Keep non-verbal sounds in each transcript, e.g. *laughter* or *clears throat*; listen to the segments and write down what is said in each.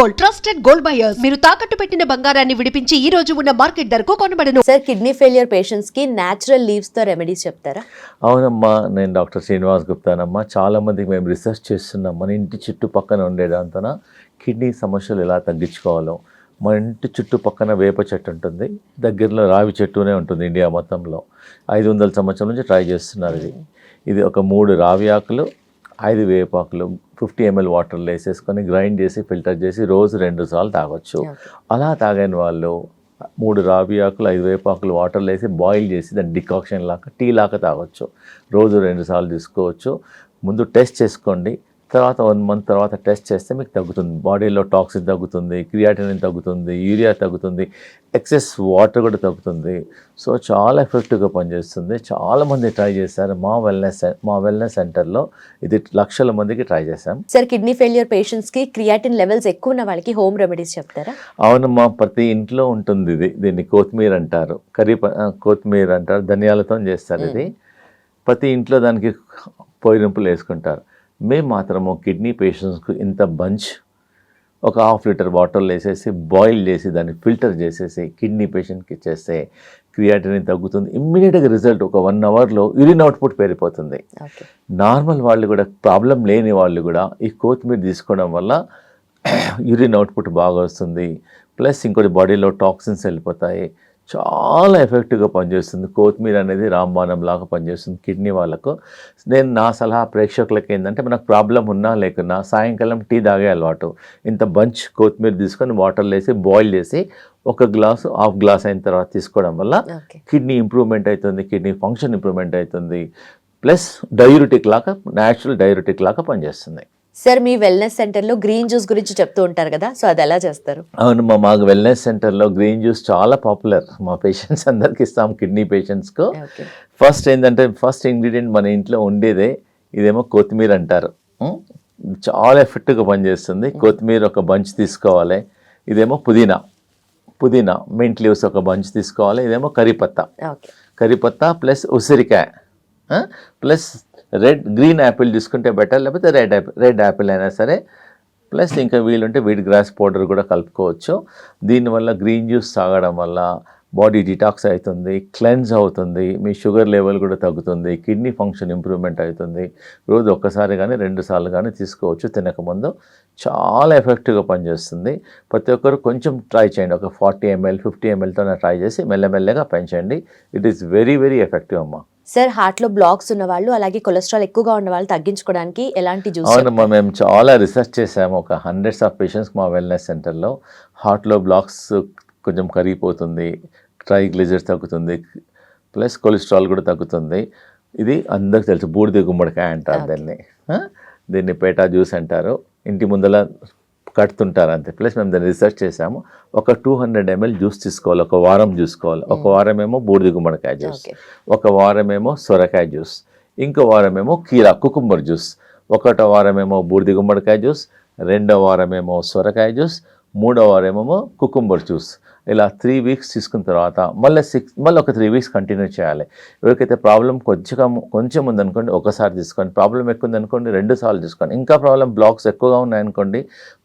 Gold trusted gold buyers మీరు తాకట్టు పెట్టిన బంగారాన్ని విడిపించి ఈ రోజు ఉన్న మార్కెట్ ధరకు కొనబడను సార్ కిడ్నీ ఫెయిలియర్ పేషెంట్స్ కి నేచురల్ లీవ్స్ తో రెమెడీస్ చెప్తారా అవునమ్మా నేను డాక్టర్ శ్రీనివాస్ గుప్తానమ్మా చాలా మందికి మేము రీసెర్చ్ చేస్తున్నాం మన ఇంటి చుట్టుపక్కన ఉండేదాంతన కిడ్నీ సమస్యలు ఎలా తగ్గించుకోవాలో మన ఇంటి చుట్టుపక్కన వేప చెట్టు ఉంటుంది దగ్గరలో రావి చెట్టునే ఉంటుంది ఇండియా మొత్తంలో ఐదు వందల సంవత్సరం నుంచి ట్రై చేస్తున్నారు ఇది ఇది ఒక మూడు రావి ఆకులు ఐదు వేపాకులు ఫిఫ్టీ ఎంఎల్ వాటర్లో వేసేసుకొని గ్రైండ్ చేసి ఫిల్టర్ చేసి రోజు రెండు సార్లు తాగొచ్చు అలా తాగని వాళ్ళు మూడు రావి ఆకులు ఐదు వేపాకులు వాటర్లో వేసి బాయిల్ చేసి దాన్ని డికాక్షన్ లాగా టీ లాగా తాగొచ్చు రోజు రెండు సార్లు తీసుకోవచ్చు ముందు టెస్ట్ చేసుకోండి తర్వాత వన్ మంత్ తర్వాత టెస్ట్ చేస్తే మీకు తగ్గుతుంది బాడీలో టాక్సిన్ తగ్గుతుంది క్రియాటినిన్ తగ్గుతుంది యూరియా తగ్గుతుంది ఎక్సెస్ వాటర్ కూడా తగ్గుతుంది సో చాలా ఎఫెక్టివ్గా పనిచేస్తుంది చాలామంది ట్రై చేశారు మా వెల్నెస్ మా వెల్నెస్ సెంటర్లో ఇది లక్షల మందికి ట్రై చేశాం సార్ కిడ్నీ ఫెయిల్యూర్ పేషెంట్స్కి క్రియాటిన్ లెవెల్స్ ఎక్కువ ఉన్న వాళ్ళకి హోమ్ రెమెడీస్ చెప్తారా అవును మా ప్రతి ఇంట్లో ఉంటుంది ఇది దీన్ని కొత్తిమీర అంటారు కర్రీ కొత్తిమీర అంటారు ధనియాలతో చేస్తారు ఇది ప్రతి ఇంట్లో దానికి పోయినప్పులు వేసుకుంటారు మేము మాత్రము కిడ్నీ పేషెంట్స్కు ఇంత బంచ్ ఒక హాఫ్ లీటర్ వాటర్లో వేసేసి బాయిల్ చేసి దాన్ని ఫిల్టర్ చేసేసి కిడ్నీ పేషెంట్కి ఇచ్చేస్తే క్రియాటిని తగ్గుతుంది ఇమ్మీడియట్గా రిజల్ట్ ఒక వన్ అవర్లో యూరిన్ అవుట్పుట్ పెరిగిపోతుంది నార్మల్ వాళ్ళు కూడా ప్రాబ్లం లేని వాళ్ళు కూడా ఈ కొత్తిమీర తీసుకోవడం వల్ల యూరిన్ అవుట్పుట్ బాగా వస్తుంది ప్లస్ ఇంకోటి బాడీలో టాక్సిన్స్ వెళ్ళిపోతాయి చాలా ఎఫెక్టివ్గా పనిచేస్తుంది కొత్తిమీర అనేది రాంబాణం లాగా పనిచేస్తుంది కిడ్నీ వాళ్ళకు నేను నా సలహా ప్రేక్షకులకి ఏంటంటే మనకు ప్రాబ్లం ఉన్నా లేకున్నా సాయంకాలం టీ తాగే అలవాటు ఇంత బంచ్ కొత్తిమీర తీసుకొని వాటర్లో వేసి బాయిల్ చేసి ఒక గ్లాసు హాఫ్ గ్లాస్ అయిన తర్వాత తీసుకోవడం వల్ల కిడ్నీ ఇంప్రూవ్మెంట్ అవుతుంది కిడ్నీ ఫంక్షన్ ఇంప్రూవ్మెంట్ అవుతుంది ప్లస్ డైరుటిక్ లాగా న్యాచురల్ డైరుటిక్ లాగా పనిచేస్తుంది సార్ మీ వెల్నెస్ సెంటర్లో గ్రీన్ జ్యూస్ గురించి చెప్తూ ఉంటారు కదా సో అది ఎలా చేస్తారు అవును మా మాకు వెల్నెస్ సెంటర్లో గ్రీన్ జ్యూస్ చాలా పాపులర్ మా పేషెంట్స్ అందరికి ఇస్తాం కిడ్నీ పేషెంట్స్కు ఫస్ట్ ఏంటంటే ఫస్ట్ ఇంగ్రీడియంట్ మన ఇంట్లో ఉండేదే ఇదేమో కొత్తిమీర అంటారు చాలా ఎఫెక్ట్గా పనిచేస్తుంది కొత్తిమీర ఒక బంచ్ తీసుకోవాలి ఇదేమో పుదీనా పుదీనా మింట్ లీవ్స్ ఒక బంచ్ తీసుకోవాలి ఇదేమో కరీపత్తా కరీపత్తా ప్లస్ ఉసిరికాయ ప్లస్ రెడ్ గ్రీన్ యాపిల్ తీసుకుంటే బెటర్ లేకపోతే రెడ్ యాపిల్ రెడ్ యాపిల్ అయినా సరే ప్లస్ ఇంకా వీలుంటే వీడి గ్రాస్ పౌడర్ కూడా కలుపుకోవచ్చు దీనివల్ల గ్రీన్ జ్యూస్ తాగడం వల్ల బాడీ డిటాక్స్ అవుతుంది క్లెన్స్ అవుతుంది మీ షుగర్ లెవెల్ కూడా తగ్గుతుంది కిడ్నీ ఫంక్షన్ ఇంప్రూవ్మెంట్ అవుతుంది రోజు ఒక్కసారి కానీ రెండు సార్లు కానీ తీసుకోవచ్చు తినకముందు చాలా ఎఫెక్టివ్గా పనిచేస్తుంది ప్రతి ఒక్కరు కొంచెం ట్రై చేయండి ఒక ఫార్టీ ఎంఎల్ ఫిఫ్టీ ఎంఎల్తో ట్రై చేసి మెల్లమెల్లగా పెంచండి it is very very effective అమ్మా సార్ హార్ట్లో బ్లాక్స్ ఉన్న వాళ్ళు అలాగే కొలెస్ట్రాల్ ఎక్కువగా ఉన్న వాళ్ళు తగ్గించుకోవడానికి ఎలాంటి జ్యూస్ మేము చాలా రీసెర్చ్ చేసాము ఒక హండ్రెడ్స్ ఆఫ్ పేషెంట్స్ మా వెల్నెస్ సెంటర్లో హార్ట్లో బ్లాక్స్ కొంచెం కరిగిపోతుంది ట్రైగ్లిజర్ తగ్గుతుంది ప్లస్ కొలెస్ట్రాల్ కూడా తగ్గుతుంది ఇది అందరికి తెలుసు బూడిద గుమ్మడికాయ అంటారు దాన్ని దీన్ని పేటా జ్యూస్ అంటారు ఇంటి ముందల కడుతుంటారు అంతే ప్లస్ మేము దాన్ని రీసెర్చ్ చేసాము ఒక టూ హండ్రెడ్ ఎంఎల్ జ్యూస్ తీసుకోవాలి ఒక వారం చూసుకోవాలి ఒక hmm. వారం ఏమో బూడిది గుమ్మడికాయ జ్యూస్ ఒక వారం ఏమో సొరకాయ జ్యూస్ ఇంకో వారం ఏమో కీరా కుకుంబర్ జ్యూస్ ఒకటో వారం ఏమో గుమ్మడికాయ జ్యూస్ రెండో వారం ఏమో సొరకాయ జ్యూస్ మూడో వారం ఏమో కుకుంబర్ జ్యూస్ ఇలా త్రీ వీక్స్ తీసుకున్న తర్వాత మళ్ళీ సిక్స్ మళ్ళీ ఒక త్రీ వీక్స్ కంటిన్యూ చేయాలి ఎవరికైతే ప్రాబ్లం కొంచెం కొంచెం ఉందనుకోండి ఒకసారి తీసుకోండి ప్రాబ్లం ఎక్కువ ఉందనుకోండి రెండు సార్లు తీసుకోండి ఇంకా ప్రాబ్లం బ్లాక్స్ ఎక్కువగా ఉన్నాయనుకోండి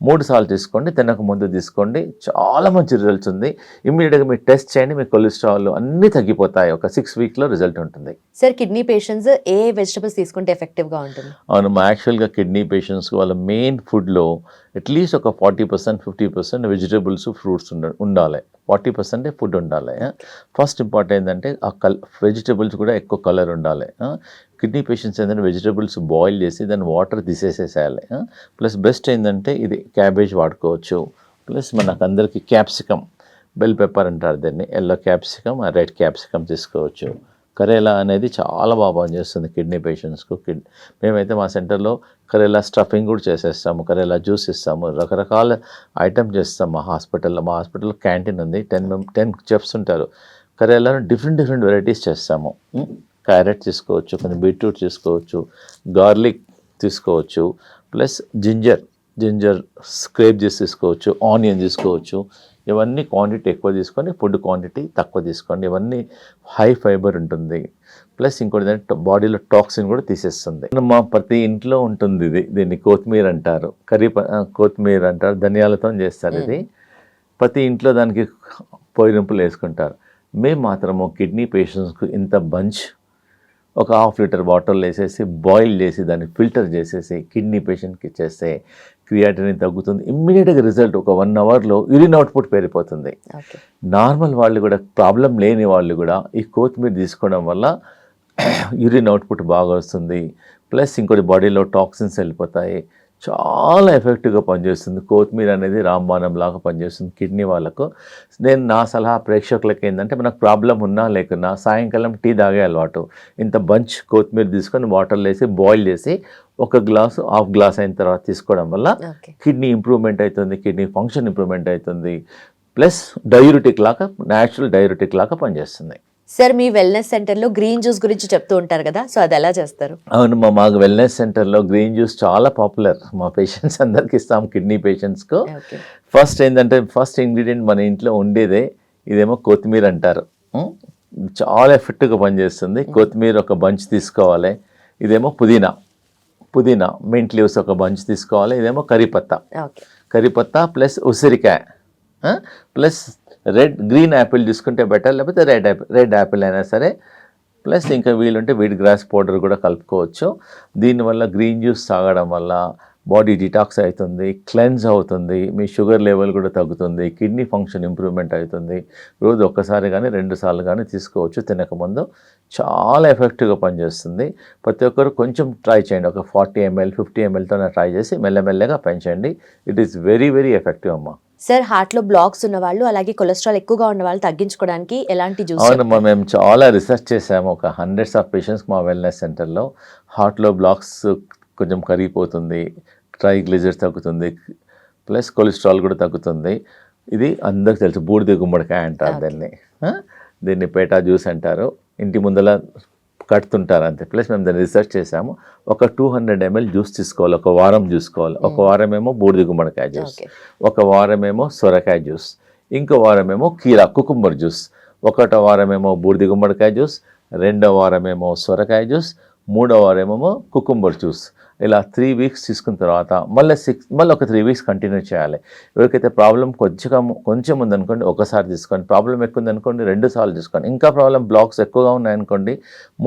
మూడు సార్లు తీసుకోండి తినక ముందు తీసుకోండి చాలా మంచి రిజల్ట్స్ ఉంది ఇమ్మీడియట్గా మీరు టెస్ట్ చేయండి మీ కొలెస్ట్రాల్ అన్నీ తగ్గిపోతాయి ఒక సిక్స్ వీక్లో రిజల్ట్ ఉంటుంది సార్ కిడ్నీ పేషెంట్స్ ఏ వెజిటబుల్స్ తీసుకుంటే ఎఫెక్టివ్గా ఉంటుంది అవును మా యాక్చువల్గా కిడ్నీ పేషెంట్స్ వాళ్ళ మెయిన్ ఫుడ్లో అట్లీస్ట్ ఒక forty percent fifty percent vegetables fruits ఉండాలి ఫార్టీ పర్సెంటే ఫుడ్ ఉండాలి ఫస్ట్ ఇంపార్టెంట్ ఏంటంటే ఆ కల్ వెజిటబుల్స్ కూడా ఎక్కువ కలర్ ఉండాలి కిడ్నీ పేషెంట్స్ ఏంటంటే వెజిటబుల్స్ బాయిల్ చేసి దాన్ని వాటర్ తీసేసేసేయాలి ప్లస్ బెస్ట్ ఏంటంటే ఇది క్యాబేజ్ వాడుకోవచ్చు ప్లస్ మనకు అందరికీ క్యాప్సికమ్ బెల్ పెప్పర్ అంటారు దాన్ని ఎల్లో క్యాప్సికమ్ రెడ్ క్యాప్సికమ్ తీసుకోవచ్చు కరేలా అనేది చాలా బాగా పనిచేస్తుంది కిడ్నీ పేషెంట్స్కు కిడ్ మేమైతే మా సెంటర్లో కరేలా స్టఫింగ్ కూడా చేసేస్తాము కరేలా జ్యూస్ ఇస్తాము రకరకాల ఐటమ్ చేస్తాం మా హాస్పిటల్లో మా హాస్పిటల్లో క్యాంటీన్ ఉంది టెన్ మెం టెన్ చెఫ్స్ ఉంటారు కరేలాను డిఫరెంట్ డిఫరెంట్ వెరైటీస్ చేస్తాము క్యారెట్ తీసుకోవచ్చు కొన్ని బీట్రూట్ తీసుకోవచ్చు గార్లిక్ తీసుకోవచ్చు ప్లస్ జింజర్ జింజర్ స్క్రేప్ చేసి తీసుకోవచ్చు ఆనియన్ తీసుకోవచ్చు ఇవన్నీ క్వాంటిటీ ఎక్కువ తీసుకొని ఫుడ్ క్వాంటిటీ తక్కువ తీసుకోండి ఇవన్నీ హై ఫైబర్ ఉంటుంది ప్లస్ ఇంకోటి ఏంటంటే బాడీలో టాక్సిన్ కూడా తీసేస్తుంది మా ప్రతి ఇంట్లో ఉంటుంది ఇది దీన్ని కొత్తిమీర అంటారు కర్రీ కొత్తిమీర అంటారు ధనియాలతో చేస్తారు ఇది ప్రతి ఇంట్లో దానికి పోయిరింపులు వేసుకుంటారు మేము మాత్రము కిడ్నీ పేషెంట్స్కు ఇంత బంచ్ ఒక హాఫ్ లీటర్ బాటిల్ వేసేసి బాయిల్ చేసి దాన్ని ఫిల్టర్ చేసేసి కిడ్నీ పేషెంట్కి ఇచ్చేస్తే క్రియాటిని తగ్గుతుంది ఇమ్మీడియట్గా రిజల్ట్ ఒక వన్ అవర్లో యూరిన్ అవుట్పుట్ పెరిగిపోతుంది నార్మల్ వాళ్ళు కూడా ప్రాబ్లం లేని వాళ్ళు కూడా ఈ కొత్తిమీర తీసుకోవడం వల్ల యూరిన్ *clears throat* అవుట్పుట్ బాగా వస్తుంది ప్లస్ ఇంకోటి బాడీలో టాక్సిన్స్ వెళ్ళిపోతాయి చాలా ఎఫెక్టివ్గా పనిచేస్తుంది కొత్తిమీర అనేది రాంబాణం లాగా పనిచేస్తుంది కిడ్నీ వాళ్ళకు నేను నా సలహా ప్రేక్షకులకి ఏంటంటే మనకు ప్రాబ్లం ఉన్నా లేకున్నా సాయంకాలం టీ తాగే అలవాటు ఇంత బంచ్ కొత్తిమీర తీసుకొని వాటర్లో వేసి బాయిల్ చేసి ఒక గ్లాసు హాఫ్ గ్లాస్ అయిన తర్వాత తీసుకోవడం వల్ల కిడ్నీ ఇంప్రూవ్మెంట్ అవుతుంది కిడ్నీ ఫంక్షన్ ఇంప్రూవ్మెంట్ అవుతుంది ప్లస్ డయూరిటిక్ లాగా న్యాచురల్ డయూరిటిక్ లాగా పనిచేస్తుంది సార్ మీ వెల్నెస్ సెంటర్లో గ్రీన్ జ్యూస్ గురించి చెప్తూ ఉంటారు కదా సో అది ఎలా చేస్తారు అవును మా మాకు వెల్నెస్ సెంటర్లో గ్రీన్ జ్యూస్ చాలా పాపులర్ మా పేషెంట్స్ అందరికి ఇస్తాం కిడ్నీ పేషెంట్స్కు ఫస్ట్ ఏంటంటే ఫస్ట్ ఇంగ్రీడియంట్ మన ఇంట్లో ఉండేదే ఇదేమో కొత్తిమీర అంటారు చాలా ఎఫెక్ట్గా పనిచేస్తుంది mm-hmm. కొత్తిమీర ఒక బంచ్ తీసుకోవాలి ఇదేమో పుదీనా పుదీనా మింట్ లీవ్స్ ఒక బంచ్ తీసుకోవాలి ఇదేమో కరీపత్తా కరీపత్తా ప్లస్ ఉసిరికాయ ప్లస్ రెడ్ గ్రీన్ యాపిల్ తీసుకుంటే బెటర్ లేకపోతే రెడ్ యాపిల్ రెడ్ యాపిల్ అయినా సరే ప్లస్ ఇంకా వీలుంటే వీడ్ గ్రాస్ పౌడర్ కూడా కలుపుకోవచ్చు దీనివల్ల గ్రీన్ జ్యూస్ తాగడం వల్ల బాడీ డిటాక్స్ అవుతుంది క్లెన్స్ అవుతుంది మీ షుగర్ లెవెల్ కూడా తగ్గుతుంది కిడ్నీ ఫంక్షన్ ఇంప్రూవ్మెంట్ అవుతుంది రోజు ఒక్కసారి కానీ రెండు సార్లు కానీ తీసుకోవచ్చు తినకముందు చాలా ఎఫెక్టివ్గా పనిచేస్తుంది ప్రతి ఒక్కరు కొంచెం ట్రై చేయండి ఒక ఫార్టీ ఎంఎల్ ఫిఫ్టీ ఎంఎల్తో ట్రై చేసి మెల్లమెల్లగా పెంచండి it is very very effective అమ్మ సార్ హార్ట్లో బ్లాక్స్ ఉన్నవాళ్ళు అలాగే కొలెస్ట్రాల్ ఎక్కువగా ఉన్న వాళ్ళు తగ్గించుకోవడానికి ఎలాంటి జ్యూస్ మేము చాలా రీసెర్చ్ చేసాము ఒక హండ్రెడ్స్ ఆఫ్ పేషెంట్స్ మా వెల్నెస్ సెంటర్లో హార్ట్లో బ్లాక్స్ కొంచెం కరిగిపోతుంది ట్రైగ్లిజర్ తగ్గుతుంది ప్లస్ కొలెస్ట్రాల్ కూడా తగ్గుతుంది ఇది అందరికి తెలుసు బూడిద గుమ్మడికాయ అంటారు దాన్ని దీన్ని పేటా జ్యూస్ అంటారు ఇంటి ముందల కడుతుంటారు అంతే ప్లస్ మేము దాన్ని రీసెర్చ్ చేసాము ఒక టూ హండ్రెడ్ ఎంఎల్ జ్యూస్ తీసుకోవాలి ఒక వారం చూసుకోవాలి ఒక వారం ఏమో బూడిది గుమ్మడికాయ జ్యూస్ ఒక వారం ఏమో సొరకాయ జ్యూస్ ఇంకో వారం ఏమో కీరా కుకుంబర్ జ్యూస్ ఒకటో వారం ఏమో గుమ్మడికాయ జ్యూస్ రెండో వారం ఏమో సొరకాయ జ్యూస్ మూడో వారం ఏమో కుకుంబర్ జ్యూస్ ఇలా త్రీ వీక్స్ తీసుకున్న తర్వాత మళ్ళీ సిక్స్ మళ్ళీ ఒక త్రీ వీక్స్ కంటిన్యూ చేయాలి ఎవరికైతే ప్రాబ్లం కొంచెం కొంచెం ఉందనుకోండి ఒకసారి తీసుకోండి ప్రాబ్లం ఎక్కువ ఉందనుకోండి రెండు సార్లు తీసుకోండి ఇంకా ప్రాబ్లం బ్లాక్స్ ఎక్కువగా ఉన్నాయనుకోండి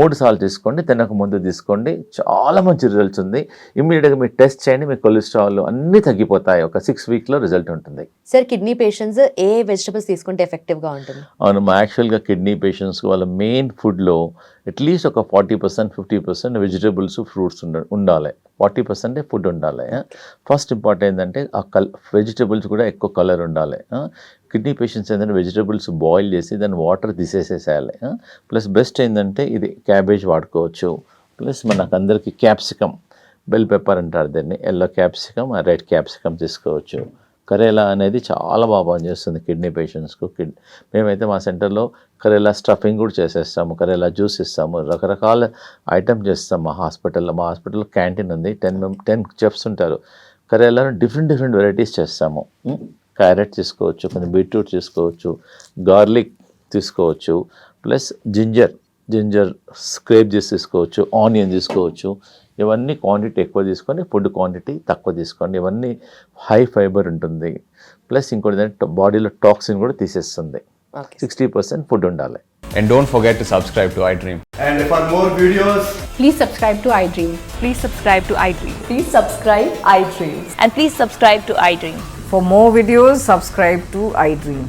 మూడు సార్లు తీసుకోండి తినక ముందు తీసుకోండి చాలా మంచి రిజల్ట్స్ ఉంది ఇమ్మీడియట్గా మీరు టెస్ట్ చేయండి మీ కొలెస్ట్రాల్ అన్నీ తగ్గిపోతాయి ఒక సిక్స్ వీక్లో రిజల్ట్ ఉంటుంది సార్ కిడ్నీ పేషెంట్స్ ఏ వెజిటబుల్స్ తీసుకుంటే ఎఫెక్టివ్గా ఉంటుంది అవును మా యాక్చువల్గా కిడ్నీ పేషెంట్స్ వాళ్ళ మెయిన్ ఫుడ్లో అట్లీస్ట్ ఒక forty percent fifty percent vegetables fruits ఉండాలి ఫార్టీ పర్సెంటే ఫుడ్ ఉండాలి ఫస్ట్ ఇంపార్టెంట్ ఏంటంటే ఆ కల్ వెజిటబుల్స్ కూడా ఎక్కువ కలర్ ఉండాలి కిడ్నీ పేషెంట్స్ ఏంటంటే వెజిటబుల్స్ బాయిల్ చేసి దాన్ని వాటర్ తీసేసేసేయాలి ప్లస్ బెస్ట్ ఏంటంటే ఇది క్యాబేజ్ వాడుకోవచ్చు ప్లస్ మనకు అందరికీ క్యాప్సికమ్ బెల్ పెప్పర్ అంటారు దాన్ని ఎల్లో క్యాప్సికమ్ రెడ్ క్యాప్సికమ్ తీసుకోవచ్చు కరేలా అనేది చాలా బాగా పనిచేస్తుంది కిడ్నీ పేషెంట్స్కు కిడ్ మేమైతే మా సెంటర్లో కరేలా స్టఫింగ్ కూడా చేసేస్తాము కరేలా జ్యూస్ ఇస్తాము రకరకాల ఐటమ్ చేస్తాం మా హాస్పిటల్లో మా హాస్పిటల్లో క్యాంటీన్ ఉంది టెన్ మెం టెన్ చెఫ్స్ ఉంటారు కరేలాను డిఫరెంట్ డిఫరెంట్ వెరైటీస్ చేస్తాము క్యారెట్ తీసుకోవచ్చు కొంచెం బీట్రూట్ తీసుకోవచ్చు గార్లిక్ తీసుకోవచ్చు ప్లస్ జింజర్ జింజర్ స్క్రేప్ చేసి తీసుకోవచ్చు ఆనియన్ తీసుకోవచ్చు ఇవన్నీ క్వాంటిటీ ఎక్కువ తీసుకొని ఫుడ్ క్వాంటిటీ తక్కువ తీసుకోండి ఇవన్నీ హై ఫైబర్ ఉంటుంది ప్లస్ ఇంకోటి ఏంటంటే బాడీలో టాక్సిన్ కూడా తీసేస్తుంది సిక్స్టీ పర్సెంట్ ఫుడ్ ఉండాలి and don't forget to subscribe to I dream and for more videos please subscribe to I dream please subscribe to I dream please subscribe I dream and please subscribe to I dream for more videos subscribe to I dream